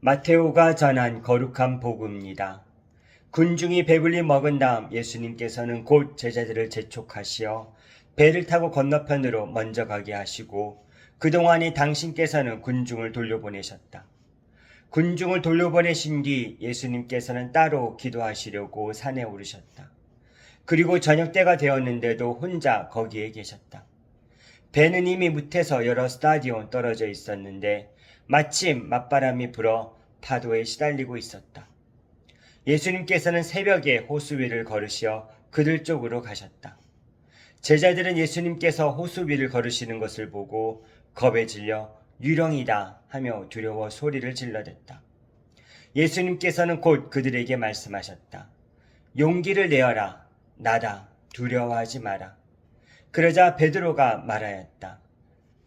마테오가 전한 거룩한 복음입니다. 군중이 배불리 먹은 다음 예수님께서는 곧 제자들을 재촉하시어 배를 타고 건너편으로 먼저 가게 하시고 그동안에 당신께서는 군중을 돌려보내셨다. 군중을 돌려보내신 뒤 예수님께서는 따로 기도하시려고 산에 오르셨다. 그리고 저녁 때가 되었는데도 혼자 거기에 계셨다. 배는 이미 무태서 여러 스타디온 떨어져 있었는데 마침 맞바람이 불어 파도에 시달리고 있었다. 예수님께서는 새벽에 호수 위를 걸으시어 그들 쪽으로 가셨다. 제자들은 예수님께서 호수 위를 걸으시는 것을 보고 겁에 질려 유령이다 하며 두려워 소리를 질러댔다. 예수님께서는 곧 그들에게 말씀하셨다. 용기를 내어라. 나다. 두려워하지 마라. 그러자 베드로가 말하였다.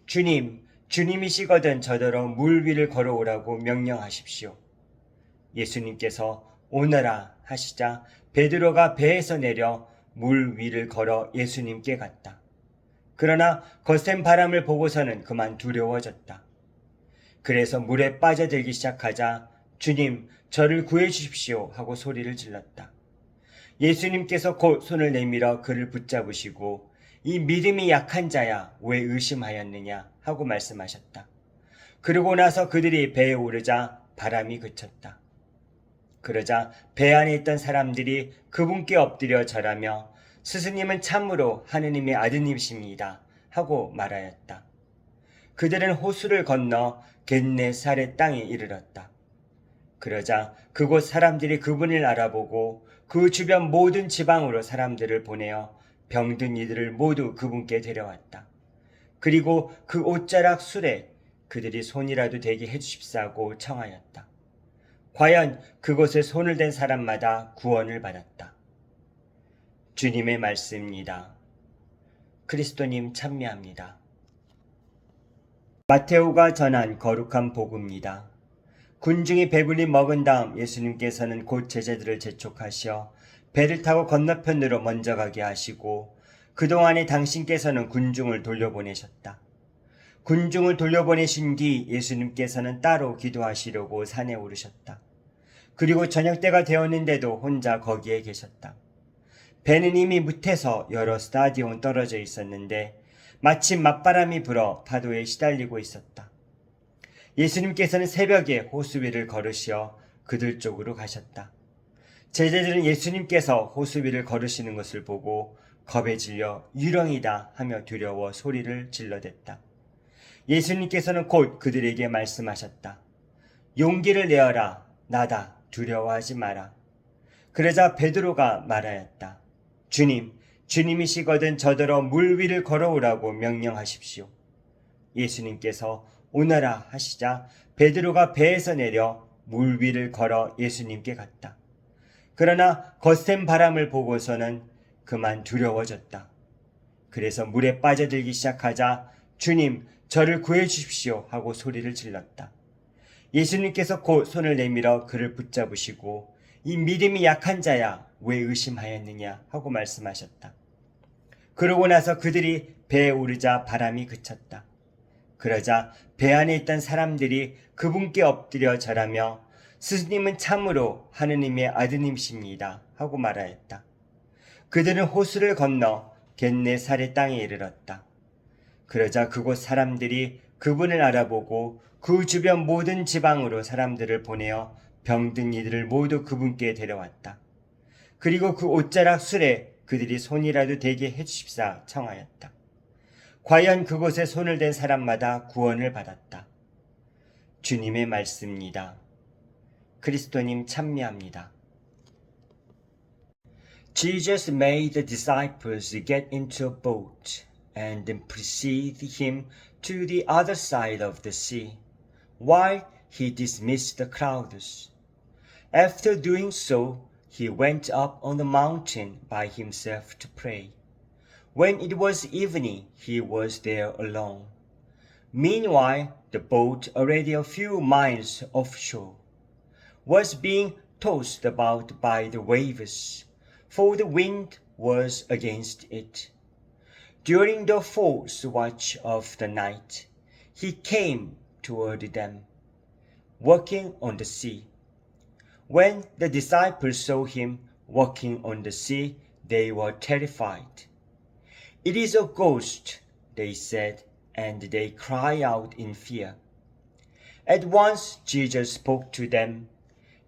주님, 주님이시거든 저더러 물 위를 걸어오라고 명령하십시오. 예수님께서 오너라 하시자 베드로가 배에서 내려 물 위를 걸어 예수님께 갔다. 그러나 거센 바람을 보고서는 그만 두려워졌다. 그래서 물에 빠져들기 시작하자 주님, 저를 구해 주십시오 하고 소리를 질렀다. 예수님께서 곧 손을 내밀어 그를 붙잡으시고 이 믿음이 약한 자야 왜 의심하였느냐 하고 말씀하셨다. 그러고 나서 그들이 배에 오르자 바람이 그쳤다. 그러자 배 안에 있던 사람들이 그분께 엎드려 절하며 스승님은 참으로 하느님의 아드님이십니다 하고 말하였다. 그들은 호수를 건너 겟네살의 땅에 이르렀다. 그러자 그곳 사람들이 그분을 알아보고 그 주변 모든 지방으로 사람들을 보내어 병든 이들을 모두 그분께 데려왔다. 그리고 그 옷자락 술에 그들이 손이라도 대게 해주십사고 청하였다. 과연 그곳에 손을 댄 사람마다 구원을 받았다. 주님의 말씀입니다. 그리스도님 참미합니다. 마테오가 전한 거룩한 복음입니다. 군중이 배불리 먹은 다음 예수님께서는 곧 제자들을 재촉하시어 배를 타고 건너편으로 먼저 가게 하시고 그동안에 당신께서는 군중을 돌려보내셨다. 군중을 돌려보내신 뒤 예수님께서는 따로 기도하시려고 산에 오르셨다. 그리고 저녁 때가 되었는데도 혼자 거기에 계셨다. 배는 이미 무태서 여러 스타디온 떨어져 있었는데 마침 맞바람이 불어 파도에 시달리고 있었다. 예수님께서는 새벽에 호수 위를 걸으시어 그들 쪽으로 가셨다. 제자들은 예수님께서 호수 위를 걸으시는 것을 보고 겁에 질려 유령이다 하며 두려워 소리를 질러댔다. 예수님께서는 곧 그들에게 말씀하셨다. 용기를 내어라. 나다. 두려워하지 마라. 그러자 베드로가 말하였다. 주님, 주님이시거든 저더러 물 위를 걸어오라고 명령하십시오. 예수님께서 오너라 하시자 베드로가 배에서 내려 물 위를 걸어 예수님께 갔다. 그러나 거센 바람을 보고서는 그만 두려워졌다. 그래서 물에 빠져들기 시작하자 주님, 저를 구해 주십시오 하고 소리를 질렀다. 예수님께서 곧 손을 내밀어 그를 붙잡으시고 이 믿음이 약한 자야 왜 의심하였느냐 하고 말씀하셨다. 그러고 나서 그들이 배에 오르자 바람이 그쳤다. 그러자 배 안에 있던 사람들이 그분께 엎드려 절하며 스님은 참으로 하느님의 아드님이십니다 하고 말하였다. 그들은 호수를 건너 겟네살의 땅에 이르렀다. 그러자 그곳 사람들이 그분을 알아보고 그 주변 모든 지방으로 사람들을 보내어 병든 이들을 모두 그분께 데려왔다. 그리고 그 옷자락 술에 그들이 손이라도 대게 해주십사 청하였다. 과연 그곳에 손을 댄 사람마다 구원을 받았다. 주님의 말씀입니다. 그리스도님 참미합니다. Jesus made the disciples get into a boat and then precede him to the other side of the sea, while he dismissed the crowds. After doing so, he went up on the mountain by himself to pray. When it was evening, he was there alone. Meanwhile, the boat, already a few miles offshore, was being tossed about by the waves, for the wind was against it. During the fourth watch of the night, he came toward them. walking on the sea. When the disciples saw him walking on the sea, they were terrified. It is a ghost, they said, and they cried out in fear. At once Jesus spoke to them.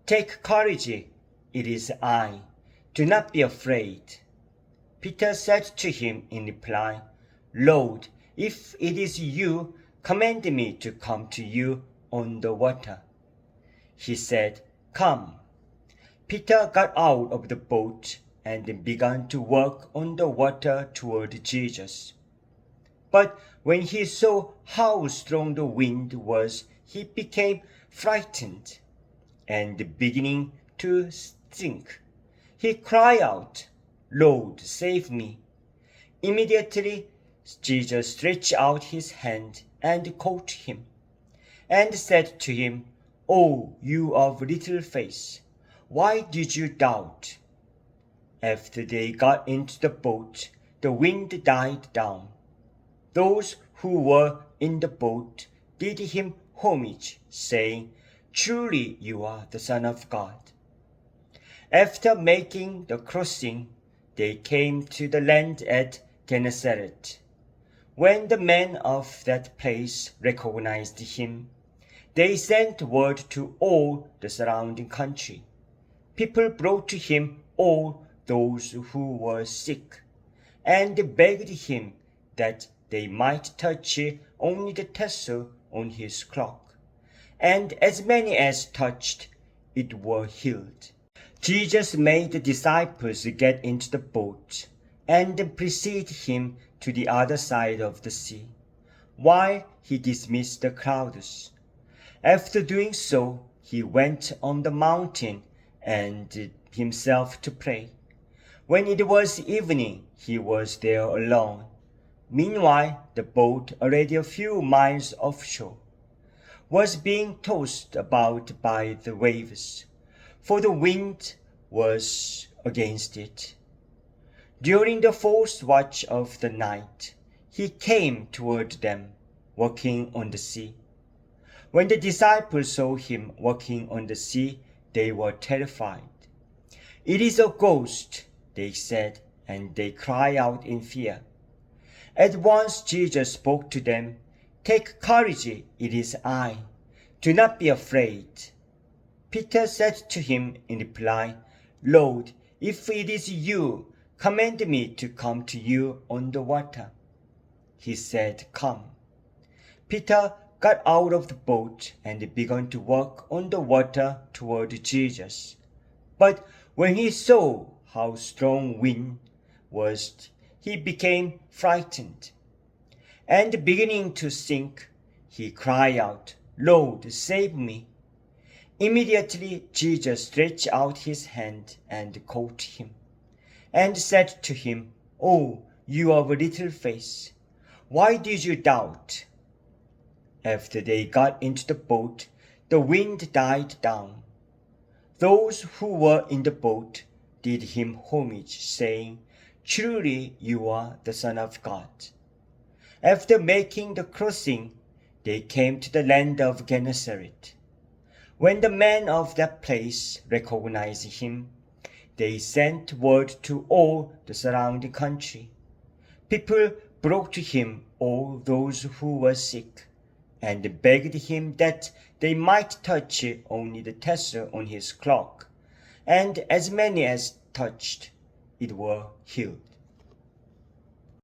Take courage, it is I. Do not be afraid. Peter said to him in reply, Lord, if it is you, command me to come to you on the water. He said, Come. Peter got out of the boat and began to walk on the water toward Jesus. But when he saw how strong the wind was, he became frightened and beginning to sink. He cried out, Lord, save me. Immediately Jesus stretched out his hand and caught him, and said to him, O you of little faith, why did you doubt? After they got into the boat, the wind died down. Those who were in the boat did him homage, saying, Truly you are the Son of God. After making the crossing, they came to the land at Gennesaret. When the men of that place recognized him, they sent word to all the surrounding country. People brought to him all those who were sick, and begged him that they might touch only the tassel on his cloak. And as many as touched it were healed. Jesus made the disciples get into the boat and precede him to the other side of the sea, while he dismissed the crowds. After doing so, he went on the mountain and himself to pray. When it was evening, he was there alone. Meanwhile, the boat, already a few miles offshore, was being tossed about by the waves, for the wind was against it. During the fourth watch of the night, he came toward them, walking on the sea. When the disciples saw him walking on the sea, they were terrified. It is a ghost, they said, and they cried out in fear. At once Jesus spoke to them, Take courage, it is I. Do not be afraid. Peter said to him in reply, Lord, if it is you, command me to come to you on the water. He said, Come. Peter got out of the boat and began to walk on the water toward Jesus. But when he saw how strong wind was, he became frightened. And beginning to sink, he cried out, Lord, save me. Immediately Jesus stretched out his hand and caught him, and said to him, Oh, you of little faith, why did you doubt? After they got into the boat, the wind died down. Those who were in the boat did him homage, saying, Truly you are the Son of God. After making the crossing, they came to the land of Gennesaret. When the men of that place recognized him, they sent word to all the surrounding country. People brought to him all those who were sick and begged him that they might touch only the tassel on his cloak, and as many as touched it were healed.